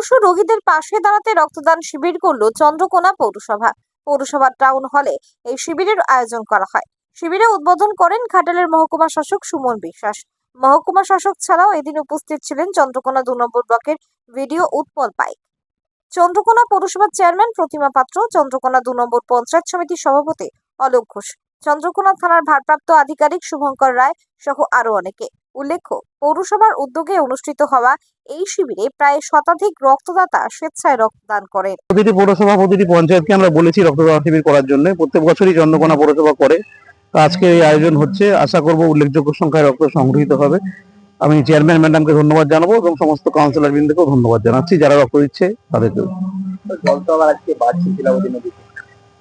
মুমূর্ষু রোগীদের পাশে দাঁড়াতে রক্তদান শিবির করল চন্দ্রকোনা পৌরসভা। পৌরসভার টাউন হলে এই শিবিরের আয়োজন করা হয়। শিবিরে উদ্বোধন করেন ঘাটালের মহকুমা শাসক সুমন বিশ্বাস। মহকুমা শাসক ছাড়াও এদিন উপস্থিত ছিলেন চন্দ্রকোনা দু নম্বর ব্লকের ভিডিও উৎপল পাইক। চন্দ্রকোনা পৌরসভার চেয়ারম্যান প্রতিমা পাত্র, চন্দ্রকোনা দু নম্বর পঞ্চায়েত সমিতির সভাপতি অলোক ঘোষ, চন্দ্রকোনা থানার ভারপ্রাপ্ত আধিকারিক শুভঙ্কর রায় সহ আরও অনেকে। উল্লেখ্য পৌরসভার উদ্যোগে অনুষ্ঠিত হওয়া এই শিবিরে প্রায় শতাধিক রক্তদাতা স্বেচ্ছায় রক্তদান করেন। প্রতিটি পৌরসভা প্রতিটি পঞ্চায়েতকে আমরা বলেছি রক্তদান শিবির করার জন্য। প্রত্যেক বছরই চন্দ্রকোনা পৌরসভা করে। তো আজকে এই আয়োজন হচ্ছে। আশা করব উল্লেখযোগ্য সংখ্যায় রক্ত সংগৃহীত হবে। আমি চেয়ারম্যান ম্যাডামকে ধন্যবাদ জানাব এবং সমস্ত কাউন্সিলর বৃন্দকেও ধন্যবাদ জানাচ্ছি যারা রক্ত দিচ্ছে তাদেরকেও। জল তো আবার আজকে বাড়ছে শিলাবতী নদীতে।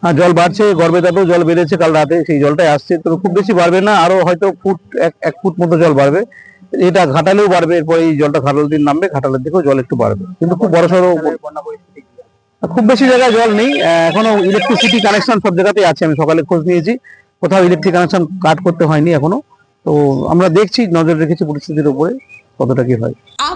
হ্যাঁ জল বাড়ছে গর্বেতাতেও জল বেড়েছে কাল রাতে সেই জলটাই আসছে। তো খুব বেশি বাড়বে না আরও হয়তো ফুট এক এক ফুট মতো জল বাড়বে। এটা ঘাটালেও বাড়বে এরপরে এই জলটা ঘাটাল দিন নামবে ঘাটালের দিকেও জল একটু বাড়বে। কিন্তু খুব বড় সড়ো খুব বেশি জায়গায় জল নেই এখনও ইলেকট্রিসিটি কানেকশন সব জায়গাতেই আছে আমি সকালে খোঁজ নিয়েছি। কোথাও ইলেকট্রিক কানেকশন কাট করতে হয়নি এখনও। তো আমরা দেখছি নজর রেখেছি পরিস্থিতির উপরে কতটা কি হয়।